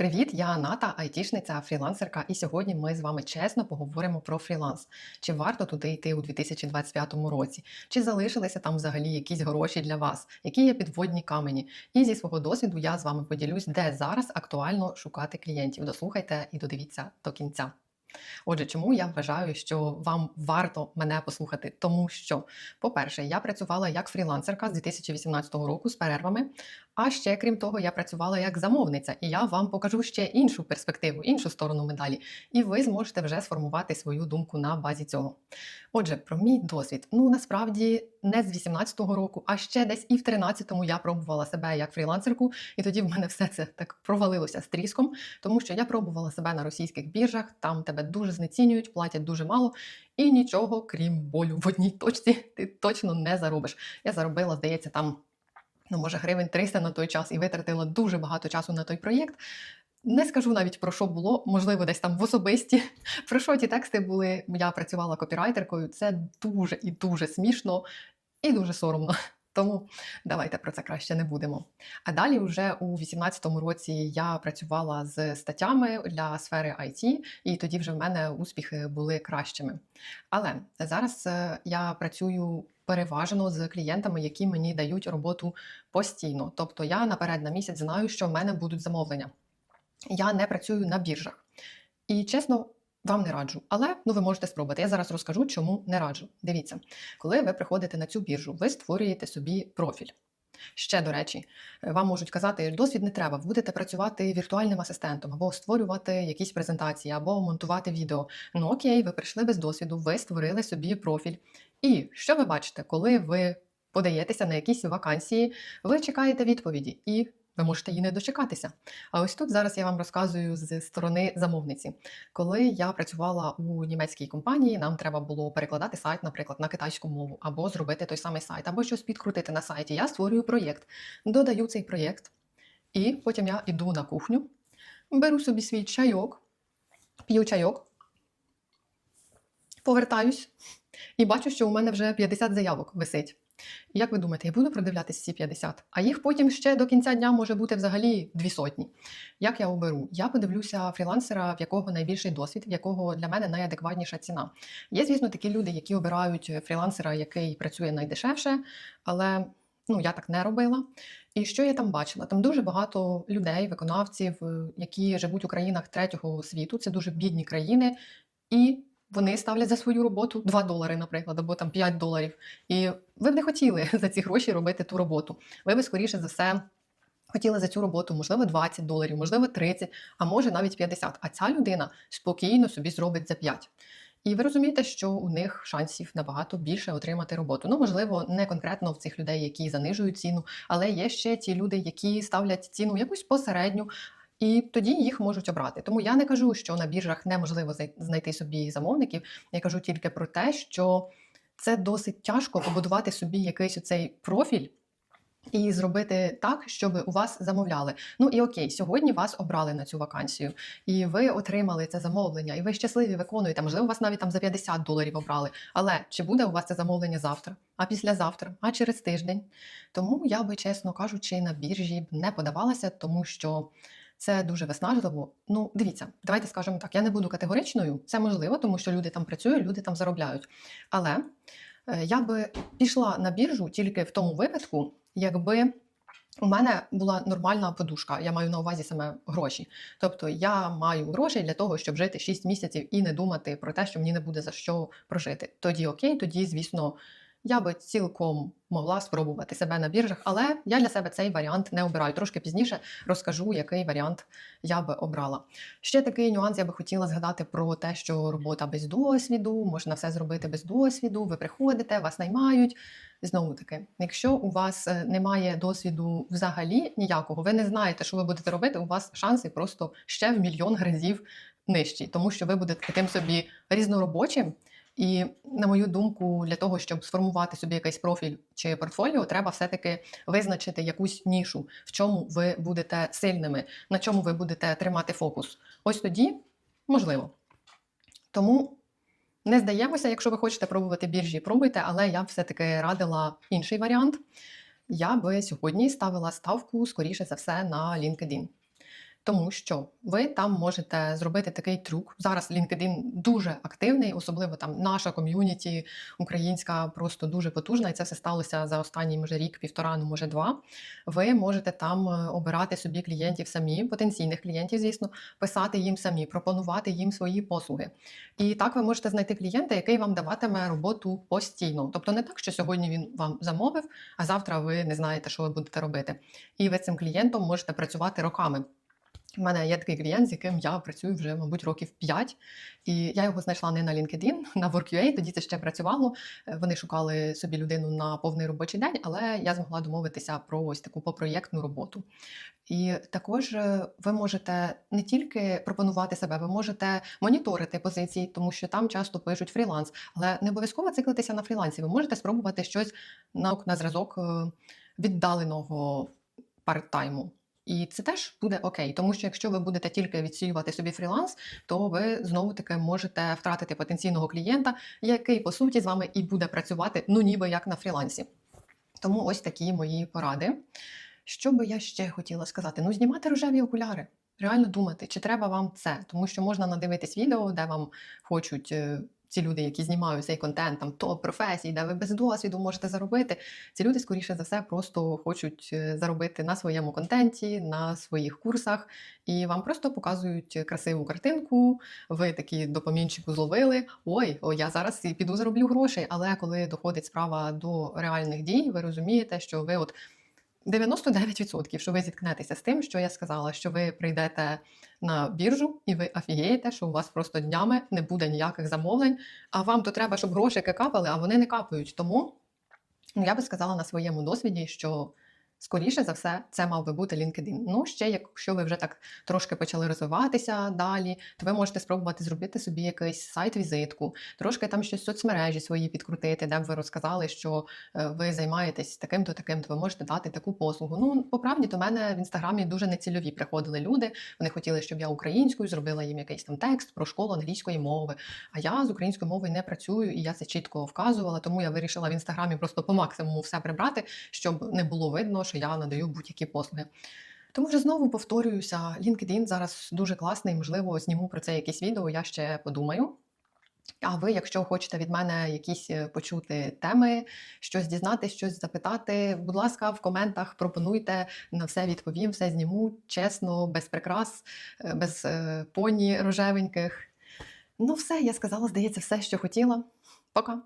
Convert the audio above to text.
Привіт, я Аната, айтішниця, фрілансерка, і сьогодні ми з вами чесно поговоримо про фріланс. Чи варто туди йти у 2025 році? Чи залишилися там взагалі якісь гроші для вас? Які є підводні камені? І зі свого досвіду я з вами поділюсь, де зараз актуально шукати клієнтів. Дослухайте і додивіться до кінця. Отже, чому я вважаю, що вам варто мене послухати? Тому що, по-перше, я працювала як фрілансерка з 2018 року з перервами. А ще, крім того, я працювала як замовниця, і я вам покажу ще іншу перспективу, іншу сторону медалі. І ви зможете вже сформувати свою думку на базі цього. Отже, про мій досвід. Ну насправді не з 18-го року, а ще десь і в 13-му я пробувала себе як фрілансерку, і тоді в мене все це так провалилося з тріском, тому що я пробувала себе на російських біржах, там тебе дуже знецінюють, платять дуже мало, і нічого, крім болю в одній точці, ти точно не заробиш. Я заробила, здається, там. Ну, може, гривень 300 на той час і витратила дуже багато часу на той проєкт. Не скажу навіть про що було, можливо, десь там в особисті. Про що ті тексти були. Я працювала копірайтеркою. Це дуже і дуже смішно і дуже соромно. Тому давайте про це краще не будемо. А далі, вже у 2018 році, я працювала з статтями для сфери IT, і тоді вже в мене успіхи були кращими. Але зараз е, я працюю переважно з клієнтами, які мені дають роботу постійно. Тобто я наперед на місяць знаю, що в мене будуть замовлення. Я не працюю на біржах. І чесно, вам не раджу. Але ну ви можете спробувати. Я зараз розкажу, чому не раджу. Дивіться, коли ви приходите на цю біржу, ви створюєте собі профіль. Ще до речі, вам можуть казати, досвід не треба, будете працювати віртуальним асистентом, або створювати якісь презентації, або монтувати відео. Ну окей, ви прийшли без досвіду, ви створили собі профіль. І що ви бачите, коли ви подаєтеся на якісь вакансії, ви чекаєте відповіді і ви можете її не дочекатися. А ось тут зараз я вам розказую з сторони замовниці. Коли я працювала у німецькій компанії, нам треба було перекладати сайт, наприклад, на китайську мову, або зробити той самий сайт, або щось підкрутити на сайті. Я створюю проєкт, додаю цей проєкт, і потім я йду на кухню, беру собі свій чайок, п'ю чайок, повертаюсь і бачу, що у мене вже 50 заявок висить. Як ви думаєте, я буду продивлятися ці 50? А їх потім ще до кінця дня може бути взагалі дві сотні. Як я оберу? Я подивлюся фрілансера, в якого найбільший досвід, в якого для мене найадекватніша ціна. Є, звісно, такі люди, які обирають фрілансера, який працює найдешевше, але ну я так не робила. І що я там бачила? Там дуже багато людей, виконавців, які живуть у країнах третього світу. Це дуже бідні країни. І вони ставлять за свою роботу 2 долари, наприклад, або там 5 доларів. І ви б не хотіли за ці гроші робити ту роботу. Ви б скоріше за все. Хотіли за цю роботу, можливо, 20 доларів, можливо, 30, а може навіть 50. А ця людина спокійно собі зробить за 5. І ви розумієте, що у них шансів набагато більше отримати роботу. Ну, можливо, не конкретно в цих людей, які занижують ціну, але є ще ті люди, які ставлять ціну якусь посередню, і тоді їх можуть обрати. Тому я не кажу, що на біржах неможливо знайти собі замовників. Я кажу тільки про те, що це досить тяжко побудувати собі якийсь оцей профіль. І зробити так, щоб у вас замовляли. Ну і окей, сьогодні вас обрали на цю вакансію, і ви отримали це замовлення, і ви щасливі виконуєте. Можливо, вас навіть там за 50 доларів обрали. Але чи буде у вас це замовлення завтра, а післязавтра, а через тиждень? Тому я би, чесно кажучи, на біржі б не подавалася, тому що це дуже виснажливо. Ну, дивіться, давайте скажемо так. Я не буду категоричною. Це можливо, тому що люди там працюють, люди там заробляють. Але е, я би пішла на біржу тільки в тому випадку, якби. У мене була нормальна подушка, я маю на увазі саме гроші. Тобто я маю гроші для того, щоб жити 6 місяців і не думати про те, що мені не буде за що прожити. Тоді окей, тоді, звісно, я би цілком могла спробувати себе на біржах, але я для себе цей варіант не обираю. Трошки пізніше розкажу, який варіант я би обрала. Ще такий нюанс я би хотіла згадати про те, що робота без досвіду, можна все зробити без досвіду. Ви приходите, вас наймають. Знову таки, якщо у вас е, немає досвіду взагалі ніякого, ви не знаєте, що ви будете робити, у вас шанси просто ще в мільйон разів нижчі, тому що ви будете таким собі різноробочим. І, на мою думку, для того, щоб сформувати собі якийсь профіль чи портфоліо, треба все-таки визначити якусь нішу, в чому ви будете сильними, на чому ви будете тримати фокус. Ось тоді можливо. Тому не здаємося, якщо ви хочете пробувати біржі, пробуйте, але я все-таки радила інший варіант. Я би сьогодні ставила ставку, скоріше за все, на LinkedIn. Тому що ви там можете зробити такий трюк. Зараз LinkedIn дуже активний, особливо там наша ком'юніті українська просто дуже потужна, і це все сталося за останній може рік, півтора, ну може два. Ви можете там е, обирати собі клієнтів самі, потенційних клієнтів, звісно, писати їм самі, пропонувати їм свої послуги. І так ви можете знайти клієнта, який вам даватиме роботу постійно. Тобто не так, що сьогодні він вам замовив, а завтра ви не знаєте, що ви будете робити. І ви цим клієнтом можете працювати роками. У мене є такий клієнт, з яким я працюю вже, мабуть, років 5. І я його знайшла не на LinkedIn, на Work.ua, тоді це ще працювало. Е, Вони шукали собі людину на повний робочий день, але я змогла домовитися про ось таку попроєктну роботу. І також е, ви можете не тільки пропонувати себе, ви можете моніторити позиції, тому що там часто пишуть фріланс, але не обов'язково циклитися на фрілансі. Ви можете спробувати щось на, на зразок е, віддаленого парт-тайму. І це теж буде окей, тому що якщо ви будете тільки відсіювати собі фріланс, то ви знову таки можете втратити потенційного клієнта, який по суті з вами і буде працювати, ну ніби як на фрілансі. Тому ось такі мої поради. Що би я ще хотіла сказати? Ну, знімати рожеві окуляри. Реально думати, чи треба вам це, тому що можна надивитись відео, де вам хочуть е, ці люди, які знімають цей контент, там топ професій, де ви без досвіду можете заробити. Ці люди, скоріше за все, просто хочуть е, заробити на своєму контенті, на своїх курсах, і вам просто показують красиву картинку. Ви такі допомінчику зловили. Ой, о, я зараз піду зароблю грошей. Але коли доходить справа до реальних дій, ви розумієте, що ви от. 99%, що ви зіткнетеся з тим, що я сказала, що ви прийдете на біржу і ви офігієте, що у вас просто днями не буде ніяких замовлень, а вам то треба, щоб грошики капали, а вони не капають. Тому я би сказала на своєму досвіді, що скоріше за все це мав би бути LinkedIn. Ну, ще якщо ви вже так трошки почали розвиватися далі, то ви можете спробувати зробити собі якийсь сайт-візитку, трошки там щось соцмережі свої підкрутити, де б ви розказали, що е, ви займаєтесь таким-то таким, то ви можете дати таку послугу. Ну, по правді, до мене в інстаграмі дуже нецільові приходили люди. Вони хотіли, щоб я українською зробила їм якийсь там текст про школу англійської мови. А я з українською мовою не працюю, і я це чітко вказувала. Тому я вирішила в інстаграмі просто по максимуму все прибрати, щоб не було видно, що я надаю будь-які послуги. Тому вже знову повторююся, LinkedIn зараз дуже класний, можливо, зніму про це якесь відео, я ще подумаю. А ви, якщо хочете від мене якісь е, почути теми, щось дізнатися, щось запитати, будь ласка, в коментах пропонуйте, на все відповім, все зніму чесно, без прикрас, е, без е, поні рожевеньких. Ну, все, я сказала, здається, все, що хотіла. Пока.